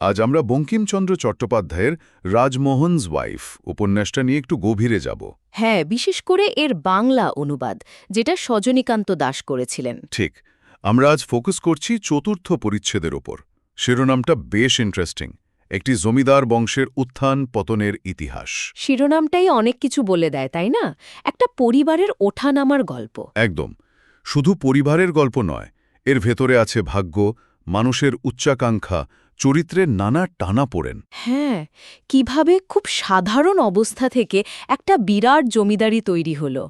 আজ আমরা বঙ্কিমচন্দ্র চট্টোপাধ্যায়ের রাজমোহনস ওয়াইফ উপন্যাসটা নিয়ে একটু গভীরে যাব। হ্যাঁ বিশেষ করে এর বাংলা অনুবাদ যেটা সজনীকান্ত দাস করেছিলেন। ঠিক আমরা আজ ফোকাস করছি চতুর্থ পরিচ্ছেদের ওপর। শিরোনামটা বেশ ইন্টারেস্টিং একটি জমিদার বংশের উত্থান পতনের ইতিহাস। শিরোনামটাই অনেক কিছু বলে দেয় তাই না? একটা পরিবারের ওঠানামার গল্প। একদম শুধু পরিবারের গল্প নয় এর ভেতরে আছে ভাগ্য মানুষের উচ্চাকাঙ্ক্ষা চরিত্রের নানা টানা পড়েন। হ্যাঁ কীভাবে খুব সাধারণ অবস্থা থেকে একটা বিরাট জমিদারি তৈরি হলো।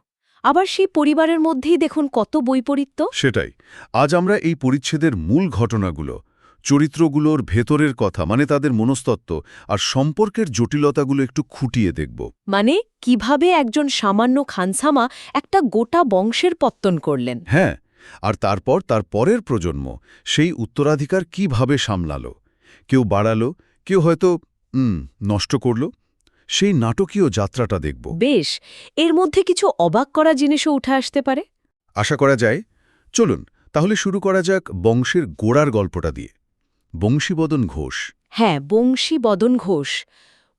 আবার সেই পরিবারের মধ্যেই দেখুন কত বৈপরীত্য। সেটাই আজ আমরা এই পরিচ্ছেদের মূল ঘটনাগুলো চরিত্রগুলোর ভেতরের কথা মানে তাদের মনস্তত্ত্ব আর সম্পর্কের জটিলতাগুলো একটু খুঁটিয়ে দেখব। মানে কীভাবে একজন সামান্য খানসামা একটা গোটা বংশের পত্তন করলেন। হ্যাঁ আর তারপর তার পরের প্রজন্ম সেই উত্তরাধিকার কীভাবে সামলালো। কেউ বাড়ালো কেউ হয়তো উম, নষ্ট করল। সেই নাটকীয় যাত্রাটা দেখব। বেশ এর মধ্যে কিছু অবাক করা জিনিসও উঠে আসতে পারে। আশা করা যায় চলুন তাহলে শুরু করা যাক বংশের গোড়ার গল্পটা দিয়ে। বংশীবদন ঘোষ। হ্যাঁ বংশীবদন ঘোষ।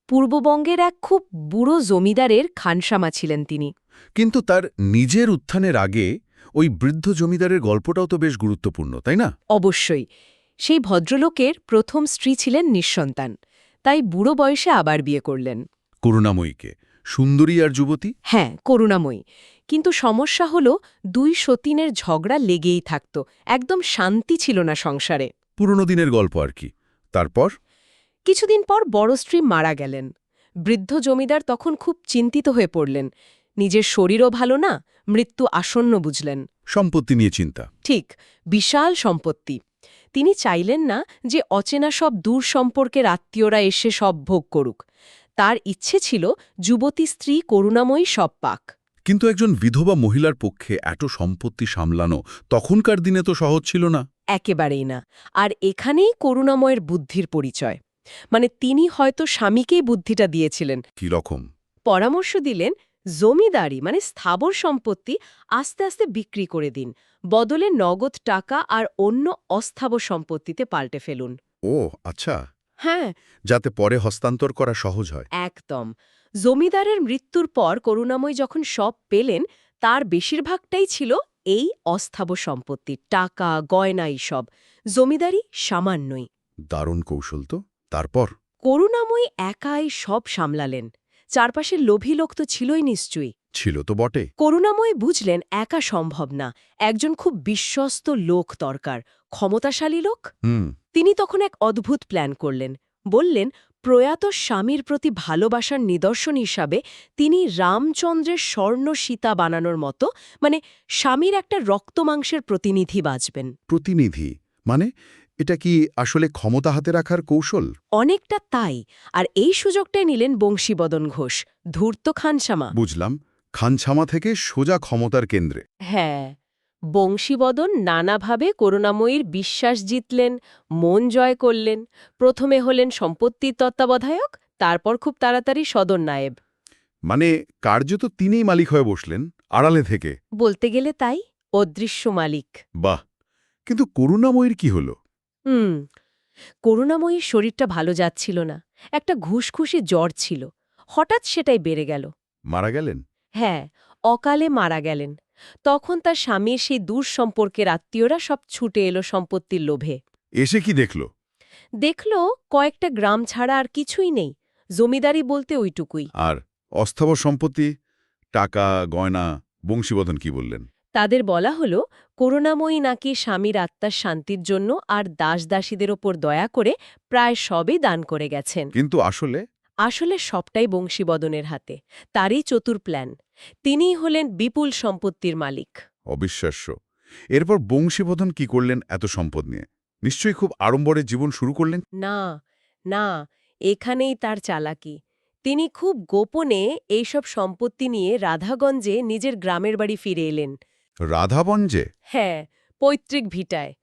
পূর্ববঙ্গের এক খুব বুড়ো জমিদারের খানসামা ছিলেন তিনি। কিন্তু তার নিজের উত্থানের আগে ওই বৃদ্ধ জমিদারের গল্পটাও তো বেশ গুরুত্বপূর্ণ তাই না? অবশ্যই। সেই ভদ্রলোকের প্রথম স্ত্রী ছিলেন নিঃসন্তান তাই বুড়ো বয়সে আবার বিয়ে করলেন। করুণাময়ীকে। সুন্দরী আর যুবতী? হ্যাঁ করুণাময়ী। কিন্তু সমস্যা হল দুই সতীনের ঝগড়া লেগেই থাকত একদম শান্তি ছিল না সংসারে। পুরনো দিনের গল্প আর কি। তারপর? কিছুদিন পর বড় স্ত্রী মারা গেলেন। বৃদ্ধ জমিদার তখন খুব চিন্তিত হয়ে পড়লেন। নিজের শরীরও ভালো না মৃত্যু আসন্ন বুঝলেন। সম্পত্তি নিয়ে চিন্তা। ঠিক বিশাল সম্পত্তি। তিনি চাইলেন না যে অচেনা সব দূর সম্পর্কের আত্মীয়রা এসে সব ভোগ করুক। তার ইচ্ছে ছিল যুবতী স্ত্রী করুণাময়ী সব পাক। কিন্তু একজন বিধবা মহিলার পক্ষে এত সম্পত্তি সামলানো তখনকার দিনে তো সহজ ছিল না। একেবারেই না। আর এখানেই করুণাময়ের বুদ্ধির পরিচয়। মানে তিনি হয়তো স্বামীকেই বুদ্ধিটা দিয়েছিলেন। কি রকম? পরামর্শ দিলেন জমিদারি মানে স্থাবর সম্পত্তি আস্তে আস্তে বিক্রি করে দিন। বদলে নগদ টাকা আর অন্য অস্থাবর সম্পত্তিতে পাল্টে ফেলুন। ও আচ্ছা। হ্যাঁ। যাতে পরে হস্তান্তর করা সহজ হয়। একদম। জমিদারের মৃত্যুর পর করুণাময় যখন সব পেলেন তার বেশিরভাগটাই ছিল এই অস্থাবর সম্পত্তি টাকা গয়না সব জমিদারি সামান্যই। দারুণ কৌশল তো। তারপর? করুণাময়ী একাই সব সামলালেন। চারপাশের লোভী লোক তো ছিলই নিশ্চয়ই। ছিল তো বটে। করুণাময় বুঝলেন একা সম্ভব না। একজন খুব বিশ্বস্ত লোক দরকার। ক্ষমতাশালী লোক? তিনি তখন এক অদ্ভুত প্ল্যান করলেন। বললেন প্রয়াত স্বামীর প্রতি ভালোবাসার নিদর্শন হিসাবে তিনি রামচন্দ্রের স্বর্ণ সীতা বানানোর মতো মানে স্বামীর একটা রক্তমাংসের প্রতিনিধি বাজবেন। প্রতিনিধি? মানে এটা কি আসলে ক্ষমতা হাতে রাখার কৌশল? অনেকটা তাই আর এই সুযোগটাই নিলেন বংশীবদন ঘোষ ধূর্ত খানসামা। বুঝলাম খানছামা থেকে সোজা ক্ষমতার কেন্দ্রে। হ্যাঁ বংশীবদন নানাভাবে করুণাময়ীর বিশ্বাস জিতলেন মন জয় করলেন প্রথমে হলেন সম্পত্তির তত্ত্বাবধায়ক তারপর খুব তাড়াতাড়ি সদর নায়েব। মানে কার্যত তিনিই মালিক হয়ে বসলেন আড়ালে থেকে। বলতে গেলে তাই অদৃশ্য মালিক। বাহ! কিন্তু করুণাময়ীর কি হলো? হুম। করুণাময়ীর শরীরটা ভালো যাচ্ছিল না। একটা ঘুষঘুষে জ্বর ছিল। হঠাৎ সেটাই বেড়ে গেল। মারা গেলেন? হ্যাঁ অকালে মারা গেলেন। তখন তার স্বামীর সেই দূর সম্পর্কের আত্মীয়রা সব ছুটে এলো সম্পত্তির লোভে। এসে কি দেখল? দেখল কয়েকটা গ্রাম ছাড়া আর কিছুই নেই। জমিদারি বলতে ওইটুকুই। আর অস্থাবর সম্পত্তি টাকা গয়না বংশীবদন কি বললেন? তাদের বলা হলো করুণাময়ী নাকি স্বামীর আত্মার শান্তির জন্য আর দাসদাসীদের ওপর দয়া করে প্রায় সবই দান করে গেছেন। কিন্তু আসলে? আসলে সবটাই বংশীবদনের হাতে তারই চতুর প্ল্যান। তিনিই হলেন বিপুল সম্পত্তির মালিক। অবিশ্বাস্য। এরপর বংশীবদন কি করলেন এত সম্পদ নিয়ে? নিশ্চয়ই খুব আড়ম্বরে জীবন শুরু করলেন? না না এখানেই তার চালাকি। তিনি খুব গোপনে এইসব সম্পত্তি নিয়ে রাধাগঞ্জে নিজের গ্রামের বাড়ি ফিরে এলেন। রাধাবঞ্জে হ্যাঁ পৈতৃক ভিটায়।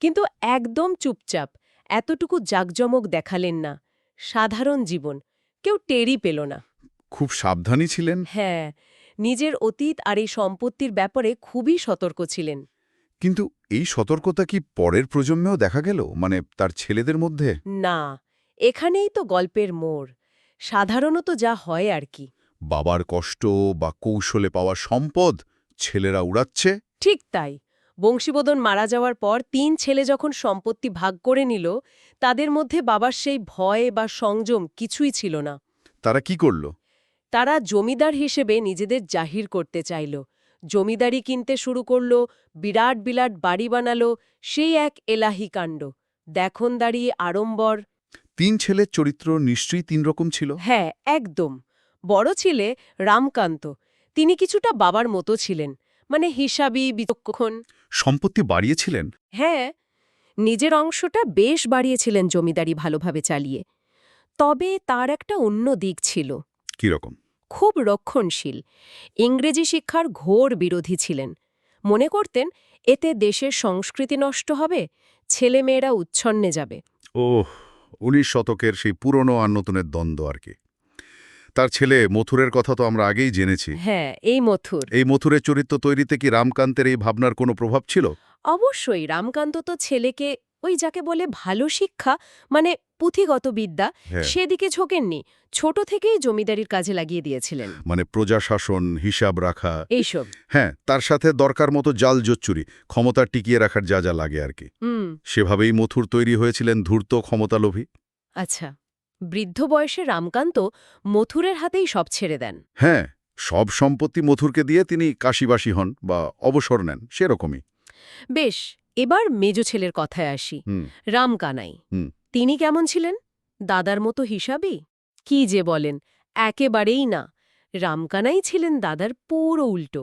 কিন্তু একদম চুপচাপ এতটুকু জাকজমক দেখালেন না। সাধারণ জীবন কেউ টেরই পেল না। খুব সাবধানী ছিলেন? হ্যাঁ নিজের অতীত আর এই সম্পত্তির ব্যাপারে খুবই সতর্ক ছিলেন। কিন্তু এই সতর্কতা কি পরের প্রজন্মেও দেখা গেল? মানে তার ছেলেদের মধ্যে? না এখানেই তো গল্পের মোড়। সাধারণত যা হয় আর কি। বাবার কষ্ট বা কৌশলে পাওয়া সম্পদ ছেলেরা উড়াচ্ছে। ঠিক তাই। বংশীবদন মারা যাওয়ার পর তিন ছেলে যখন সম্পত্তি ভাগ করে নিল তাদের মধ্যে বাবার সেই ভয় বা সংযম কিছুই ছিল না। তারা কি করল? তারা জমিদার হিসেবে নিজেদের জাহির করতে চাইল। জমিদারি কিনতে শুরু করল বিরাট বিরাট বাড়ি বানালো সেই এক এলাহি কাণ্ড। দেখন দাঁড়িয়ে আড়ম্বর। তিন ছেলের চরিত্র নিশ্চয়ই তিন রকম ছিল? হ্যাঁ একদম। বড় ছিলে রামকান্ত। তিনি কিছুটা বাবার মতো ছিলেন মানে হিসাবি বিচক্ষণ। সম্পত্তি বাড়িয়েছিলেন? হ্যাঁ নিজের অংশটা বেশ বাড়িয়েছিলেন জমিদারি ভালোভাবে চালিয়ে। তবে তার একটা অন্য দিক ছিল। কীরকম? খুব রক্ষণশীল। ইংরেজি শিক্ষার ঘোর বিরোধী ছিলেন। মনে করতেন এতে দেশের সংস্কৃতি নষ্ট হবে ছেলেমেয়েরা উচ্ছন্নে যাবে। ওহ উনিশ শতকের সেই পুরনো আর নতুনের দ্বন্দ্ব আর কি। তার ছেলে মথুরের কথা তো আমরা আগেই জেনেছি। হ্যাঁ এই মথুর। এই মথুরের চরিত্র তৈরিতে কি রামকান্তের এই ভাবনার কোনো প্রভাব ছিল? অবশ্যই রামকান্ত তো ছেলেকে ওই যাকে বলে ভালো শিক্ষা মানে পুঁথিগত বিদ্যা হ্যাঁ। সেদিকে ঝোঁকেননি ছোট থেকেই জমিদারির কাজে লাগিয়ে দিয়েছিলেন। মানে প্রজাশাসন হিসাব রাখা। এইসব। হ্যাঁ তার সাথে দরকার মতো জাল জোচ্চুরি ক্ষমতা টিকিয়ে রাখার যা যা লাগে আর কি। হুম। সেভাবেই মথুর তৈরি হয়েছিলেন ধূর্ত ক্ষমতালোভী। আচ্ছা। বৃদ্ধ বয়সে রামকান্ত মথুরের হাতেই সব ছেড়ে দেন। হ্যাঁ সব সম্পত্তি মথুরকে দিয়ে তিনি কাশিবাসী হন বা অবসর নেন সেরকমই। বেশ এবার মেজ ছেলের কথায় আসি। রামকানাই তিনি কেমন ছিলেন? দাদার মতো হিসাবই কি যে বলেন একেবারেই না। রামকানাই ছিলেন দাদার পুরো উল্টো।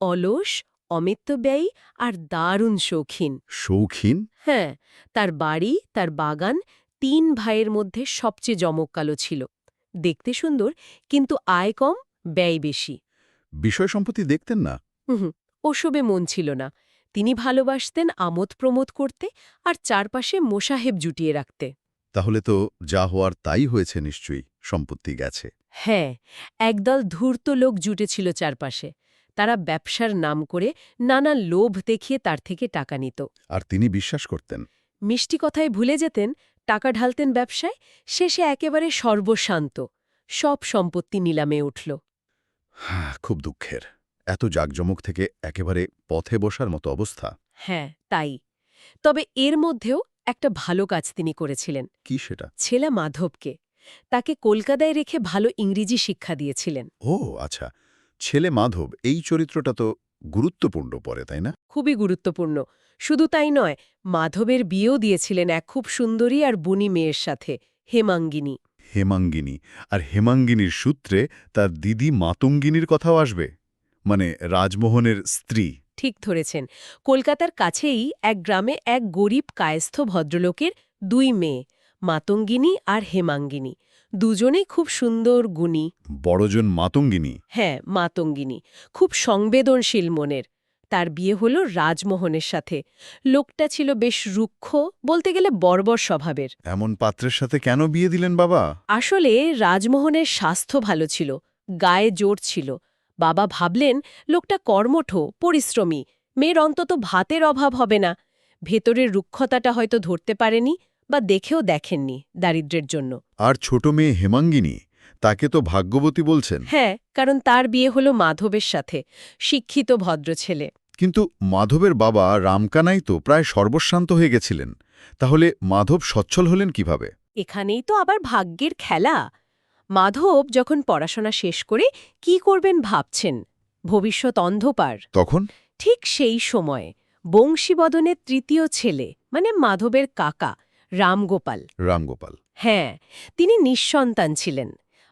অলস অমিত্য ব্যয়ী আর দারুণ শৌখিন। শৌখিন? হ্যাঁ তার বাড়ি তার বাগান তিন ভাইয়ের মধ্যে সবচেয়ে জমকালো ছিল। দেখতে সুন্দর কিন্তু আয় কম ব্যয় বেশি। বিষয় সম্পত্তি দেখতেন না? হুম ওসবে মন ছিল না। তিনি ভালোবাসতেন আমোদ প্রমোদ করতে আর চারপাশে মোসাহেব জুটিয়ে রাখতে। তাহলে তো যা হওয়ার তাই হয়েছে নিশ্চয়ই সম্পত্তি গেছে। হ্যাঁ একদল ধূর্ত লোক জুটেছিল চারপাশে। তারা ব্যবসার নাম করে নানা লোভ দেখিয়ে তার থেকে টাকা নিত। আর তিনি বিশ্বাস করতেন। মিষ্টি কথায় ভুলে যেতেন টাকা ঢালতেন ব্যবসায় শেষে একেবারে সর্বশান্ত সব সম্পত্তি নিলামে উঠল। হ্যাঁ খুব দুঃখের। এত জাকজমক থেকে একেবারে পথে বসার মতো অবস্থা। হ্যাঁ তাই। তবে এর মধ্যেও একটা ভালো কাজ তিনি করেছিলেন। কি সেটা? ছেলে মাধবকে। তাকে কলকাতায় রেখে ভালো ইংরেজি শিক্ষা দিয়েছিলেন। ও আচ্ছা। ছেলে মাধব এই চরিত্রটা তো গুরুত্বপূর্ণ পরে তাই না? খুবই গুরুত্বপূর্ণ। শুধু তাই নয় মাধবের বিয়েও দিয়েছিলেন এক খুব সুন্দরী আর বুনি মেয়ের সাথে হেমাঙ্গিনী। হেমাঙ্গিনী? আর হেমাঙ্গিনীর সূত্রে তার দিদি মাতঙ্গিনীর কথাও আসবে? মানে রাজমোহনের স্ত্রী? ঠিক ধরেছেন। কলকাতার কাছেই এক গ্রামে এক গরিব কায়স্থ ভদ্রলোকের দুই মেয়ে মাতঙ্গিনী আর হেমাঙ্গিনী। দুজনেই খুব সুন্দর গুণী। বড়জন মাতঙ্গিনী? হ্যাঁ মাতঙ্গিনী। খুব সংবেদনশীল মনের। তার বিয়ে হল রাজমোহনের সাথে। লোকটা ছিল বেশ রুক্ষ বলতে গেলে বর্বর স্বভাবের। এমন পাত্রের সাথে কেন বিয়ে দিলেন বাবা? আসলে রাজমোহনের স্বাস্থ্য ভালো ছিল গায়ে জোর ছিল। বাবা ভাবলেন লোকটা কর্মঠ পরিশ্রমী মেয়ের অন্তত ভাতের অভাব হবে না। ভেতরের রুক্ষতাটা হয়তো ধরতে পারেনি বা দেখেও দেখেননি দারিদ্র্যের জন্য। আর ছোট মেয়ে হেমাঙ্গিনী তাকে তো ভাগ্যবতী বলছেন। হ্যাঁ কারণ তার বিয়ে হলো মাধবের সাথে শিক্ষিত ভদ্র ছেলে। কিন্তু মাধবের বাবা রামকানাই তো প্রায় সর্বশান্ত হয়ে গেছিলেন। তাহলে মাধব সচ্ছল হলেন কীভাবে? এখানেই তো আবার ভাগ্যের খেলা। মাধব যখন পড়াশোনা শেষ করে কি করবেন ভাবছেন? ভবিষ্যৎ অন্ধকার। তখন? ঠিক সেই সময় বংশীবদনের তৃতীয় ছেলে মানে মাধবের কাকা রামগোপাল। রামগোপাল। হ্যাঁ তিনি নিঃসন্তান ছিলেন।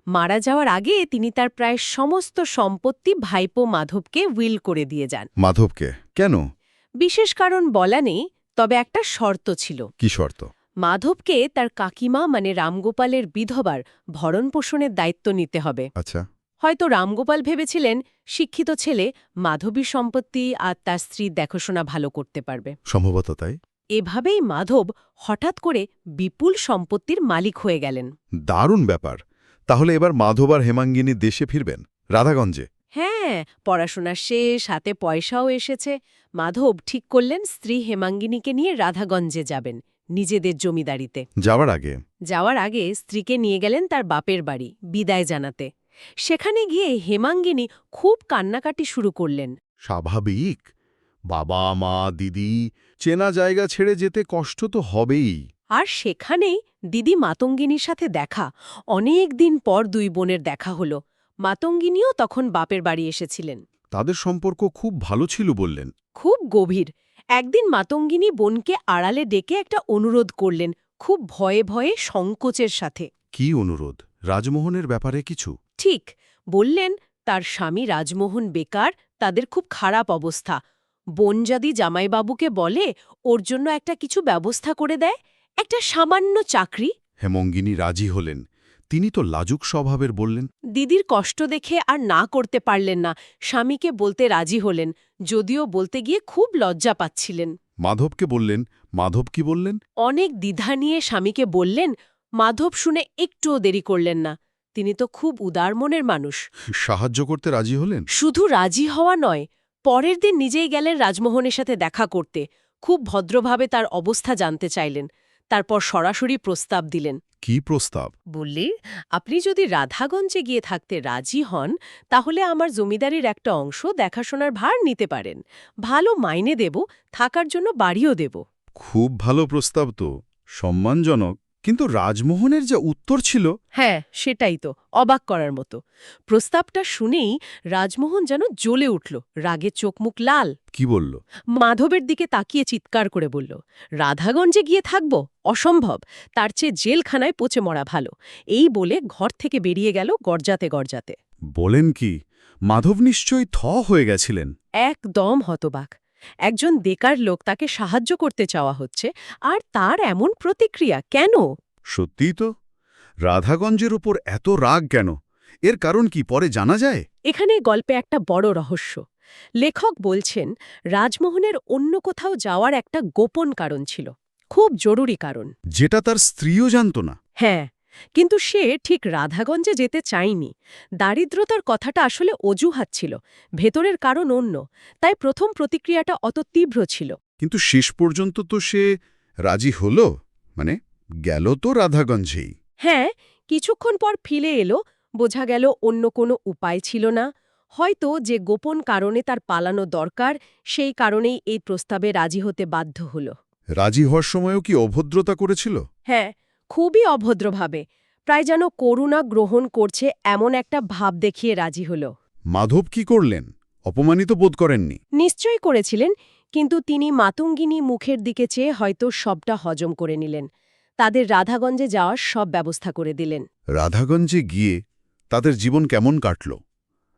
মারা যাওয়ার আগে তিনি তার প্রায় সমস্ত সম্পত্তি ভাইপো মাধবকে উইল করে দিয়ে যান। মাধবকে? কেন? বিশেষ কারণ বলা নেই তবে একটা শর্ত ছিল। কি শর্ত? মাধবকে তার কাকিমা মানে রামগোপালের বিধবার ভরণপোষণের দায়িত্ব নিতে হবে। আচ্ছা। হয়তো রামগোপাল ভেবেছিলেন শিক্ষিত ছেলে মাধবী সম্পত্তি আর তার স্ত্রীর দেখাশোনা ভালো করতে পারবে। সম্ভবত তাই। এভাবেই মাধব হঠাৎ করে বিপুল সম্পত্তির মালিক হয়ে গেলেন। দারুণ ব্যাপার। তাহলে এবার মাধব আর হেমাঙ্গিনী দেশে ফিরবেন রাধাগঞ্জে। হ্যাঁ পড়াশোনা শেষ হাতে পয়সাও এসেছে। মাধব ঠিক করলেন স্ত্রী হেমাঙ্গিনীকে নিয়ে রাধাগঞ্জে যাবেন নিজেদের জমিদারিতে। যাওয়ার আগে। যাওয়ার আগে স্ত্রীকে নিয়ে গেলেন তার বাপের বাড়ি বিদায় জানাতে। সেখানে গিয়ে হেমাঙ্গিনী খুব কান্নাকাটি শুরু করলেন। স্বাভাবিক। বাবা মা দিদি চেনা জায়গা ছেড়ে যেতে কষ্ট তো হবেই। আর সেখানেই দিদি মাতঙ্গিনীর সাথে দেখা। অনেক দিন পর দুই বোনের দেখা হলো। মাতঙ্গিনীও তখন বাপের বাড়ি এসেছিলেন। তাদের সম্পর্ক খুব ভালো ছিল বললেন। খুব গভীর। একদিন মাতঙ্গিনী বোনকে আড়ালে ডেকে একটা অনুরোধ করলেন খুব ভয়ে ভয়ে সংকোচের সাথে। কি অনুরোধ? রাজমোহনের ব্যাপারে কিছু? ঠিক বললেন তার স্বামী রাজমোহন বেকার তাদের খুব খারাপ অবস্থা। বোন যদি জামাইবাবুকে বলে ওর জন্য একটা কিছু ব্যবস্থা করে দেয় একটা সামান্য চাকরি? হেমঙ্গিনী রাজি হলেন। তিনি তো লাজুক স্বভাবের বললেন। দিদির কষ্ট দেখে আর না করতে পারলেন না। স্বামীকে বলতে রাজি হলেন যদিও বলতে গিয়ে খুব লজ্জা পাচ্ছিলেন। মাধবকে বললেন মাধব কি বললেন? অনেক দ্বিধা নিয়ে স্বামীকে বললেন মাধব শুনে একটুও দেরি করলেন না। তিনি তো খুব উদার মনের মানুষ। সাহায্য করতে রাজি হলেন? শুধু রাজি হওয়া নয় পরের দিন নিজেই গেলেন রাজমোহনের সাথে দেখা করতে। খুব ভদ্রভাবে তার অবস্থা জানতে চাইলেন। তারপর সরাসরি প্রস্তাব দিলেন। কি প্রস্তাব? বললি আপনি যদি রাধাগঞ্জে গিয়ে থাকতে রাজি হন তাহলে আমার জমিদারির একটা অংশ দেখাশোনার ভার নিতে পারেন। ভালো মাইনে দেব থাকার জন্য বাড়িও দেব। খুব ভালো প্রস্তাব তো। সম্মানজনক। কিন্তু রাজমোহনের যা উত্তর ছিল হ্যাঁ সেটাই তো অবাক করার মতো। প্রস্তাবটা শুনেই রাজমোহন যেন জ্বলে উঠল রাগে চোখমুখ লাল। কি বলল? মাধবের দিকে তাকিয়ে চিৎকার করে বলল রাধাগঞ্জে গিয়ে থাকব? অসম্ভব। তার চেয়ে জেলখানায় পচে মরা ভালো। এই বলে ঘর থেকে বেরিয়ে গেল গরজাতে গরজাতে। বলেন কি মাধব নিশ্চয়ই থ হয়ে গেছিলেন। একদম হতবাক। একজন বেকার লোক তাকে সাহায্য করতে চাওয়া হচ্ছে আর তার এমন প্রতিক্রিয়া কেন? সত্যিই তো। রাধাগঞ্জের উপর এত রাগ কেন? এর কারণ কি পরে জানা যায়? এখানে গল্পে একটা বড় রহস্য। লেখক বলছেন রাজমোহনের অন্য কোথাও যাওয়ার একটা গোপন কারণ ছিল। খুব জরুরি কারণ। যেটা তার স্ত্রীও জানত না। হ্যাঁ কিন্তু সে ঠিক রাধাগঞ্জে যেতে চায়নি। দারিদ্রতার কথাটা আসলে অজুহাত ছিল ভেতরের কারণ অন্য তাই প্রথম প্রতিক্রিয়াটা অত তীব্র ছিল। কিন্তু শেষ পর্যন্ত তো সে রাজি হল? মানে গেল তো রাধাগঞ্জেই। হ্যাঁ কিছুক্ষণ পর ফিরে এলো বোঝা গেল অন্য কোনো উপায় ছিল না। হয়তো যে গোপন কারণে তার পালানো দরকার সেই কারণেই এই প্রস্তাবে রাজি হতে বাধ্য হল। রাজি হওয়ার সময়ও কি অভদ্রতা করেছিল? হ্যাঁ খুবই অভদ্রভাবে প্রায় যেন করুণা গ্রহণ করছে এমন একটা ভাব দেখিয়ে রাজি হল। মাধব কি করলেন? অপমানিত বোধ করেননি? নিশ্চয়ই করেছিলেন কিন্তু তিনি মাতঙ্গিনী মুখের দিকে চেয়ে হয়তো সবটা হজম করে নিলেন। তাদের রাধাগঞ্জে যাওয়ার সব ব্যবস্থা করে দিলেন। রাধাগঞ্জে গিয়ে তাদের জীবন কেমন কাটল?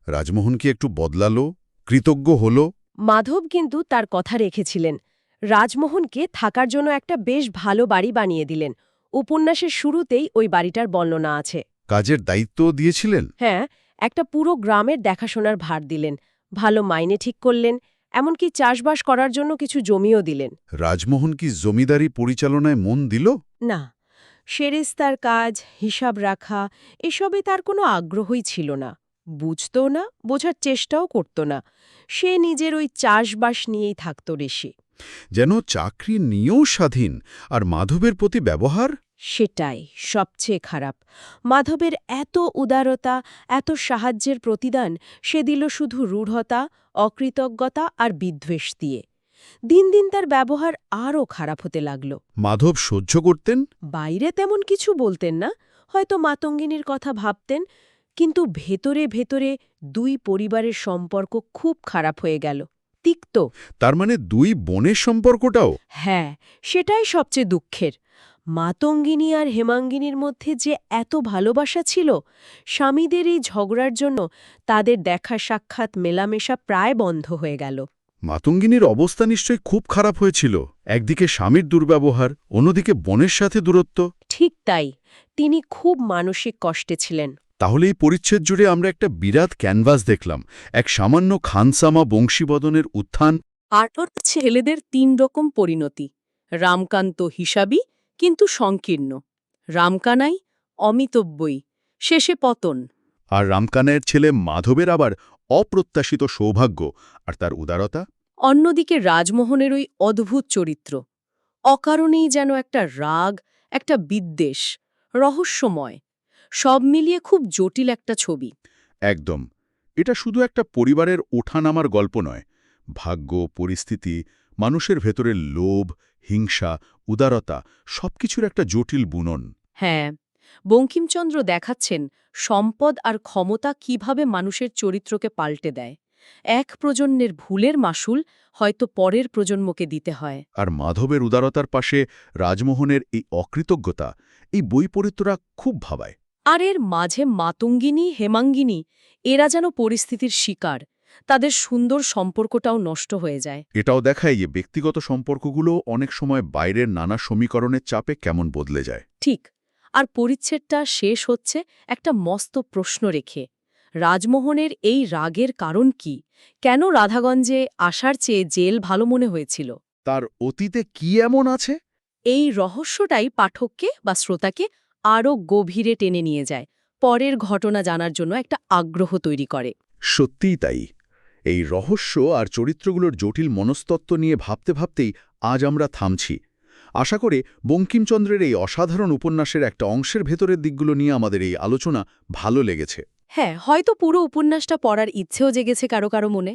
রাজমোহন কি একটু বদলালো? কৃতজ্ঞ হল? মাধব কিন্তু তার কথা রেখেছিলেন। রাজমোহনকে থাকার জন্য একটা বেশ ভালো বাড়ি বানিয়ে দিলেন। উপন্যাসের শুরুতেই ওই বাড়িটার বর্ণনা আছে। কাজের দায়িত্বও দিয়েছিলেন? হ্যাঁ একটা পুরো গ্রামের দেখাশোনার ভার দিলেন। ভালো মাইনে ঠিক করলেন এমনকি চাষবাস করার জন্য কিছু জমিও দিলেন। রাজমোহন কি জমিদারি পরিচালনায় মন দিল? না সেরেস্তার কাজ হিসাব রাখা এসবে তার কোনো আগ্রহই ছিল না। বুঝত না বোঝার চেষ্টাও করত না। সে নিজের ওই চাষবাস নিয়েই থাকত রেশি যেন চাকরি নিয়েও স্বাধীন আর মাধবের প্রতি ব্যবহার? সেটাই সবচেয়ে খারাপ। মাধবের এত উদারতা এত সাহায্যের প্রতিদান সে দিল শুধু রূঢ়তা অকৃতজ্ঞতা আর বিদ্বেষ দিয়ে। দিন দিন তার ব্যবহার আরও খারাপ হতে লাগল। মাধব সহ্য করতেন? বাইরে তেমন কিছু বলতেন না হয়তো মাতঙ্গিনীর কথা ভাবতেন কিন্তু ভেতরে ভেতরে দুই পরিবারের সম্পর্ক খুব খারাপ হয়ে গেল। তিক্ত। তার মানে দুই বোনের সম্পর্কটাও? হ্যাঁ সেটাই সবচেয়ে দুঃখের। মাতঙ্গিনী আর হেমাঙ্গিনীর মধ্যে যে এত ভালোবাসা ছিল স্বামীদের এই ঝগড়ার জন্য তাদের দেখা সাক্ষাৎ মেলামেশা প্রায় বন্ধ হয়ে গেল। মাতঙ্গিনীর অবস্থা নিশ্চয়ই খুব খারাপ হয়েছিল। একদিকে স্বামীর দুর্ব্যবহার অন্যদিকে বনের সাথে দূরত্ব। ঠিক তাই তিনি খুব মানসিক কষ্টে ছিলেন। তাহলে এই পরিচ্ছেদ জুড়ে আমরা একটা বিরাট ক্যানভাস দেখলাম এক সামান্য খানসামা বংশীবদনের উত্থান। আটর ছেলেদের তিন রকম পরিণতি রামকান্ত হিসাবী কিন্তু সংকীর্ণ। রামকানাই অমিতব্যই শেষে পতন। আর রামকানায়ের ছেলে মাধবের আবার অপ্রত্যাশিত সৌভাগ্য। আর তার উদারতা? অন্যদিকে রাজমোহনের ওই অদ্ভুত চরিত্র। অকারণেই যেন একটা রাগ একটা বিদ্বেষ রহস্যময় সব মিলিয়ে খুব জটিল একটা ছবি। একদম। এটা শুধু একটা পরিবারের ওঠানামার গল্প নয়। ভাগ্য পরিস্থিতি মানুষের ভেতরের লোভ হিংসা উদারতা সবকিছুর একটা জটিল বুনন। হ্যাঁ বঙ্কিমচন্দ্র দেখাচ্ছেন সম্পদ আর ক্ষমতা কীভাবে মানুষের চরিত্রকে পাল্টে দেয়। এক প্রজন্মের ভুলের মাসুল হয়তো পরের প্রজন্মকে দিতে হয়। আর মাধবের উদারতার পাশে রাজমোহনের এই অকৃতজ্ঞতা এই বৈপরীত্যরা খুব ভাবায়। আর এর মাঝে মাতঙ্গিনী হেমাঙ্গিনী এরা যেন পরিস্থিতির শিকার তাদের সুন্দর সম্পর্কটাও নষ্ট হয়ে যায়। এটাও দেখায় যে ব্যক্তিগত সম্পর্কগুলো অনেক সময় বাইরের নানা সমীকরণের চাপে কেমন বদলে যায়। ঠিক আর পরিচ্ছেদটা শেষ হচ্ছে একটা মস্ত প্রশ্ন রেখে। রাজমোহনের এই রাগের কারণ কি? কেন রাধাগঞ্জে আসার চেয়ে জেল ভালো মনে হয়েছিল? তার অতীতে কি এমন আছে? এই রহস্যটাই পাঠককে বা শ্রোতাকে আরও গভীরে টেনে নিয়ে যায়। পরের ঘটনা জানার জন্য একটা আগ্রহ তৈরি করে। সত্যিই তাই। এই রহস্য আর চরিত্রগুলোর জটিল মনস্তত্ত্ব নিয়ে ভাবতে ভাবতেই আজ আমরা থামছি। আশা করে বঙ্কিমচন্দ্রের এই অসাধারণ উপন্যাসের একটা অংশের ভেতরের দিকগুলো নিয়ে আমাদের এই আলোচনা ভালো লেগেছে। হ্যাঁ হয়তো পুরো উপন্যাসটা পড়ার ইচ্ছেও জেগেছে কারও কারও মনে।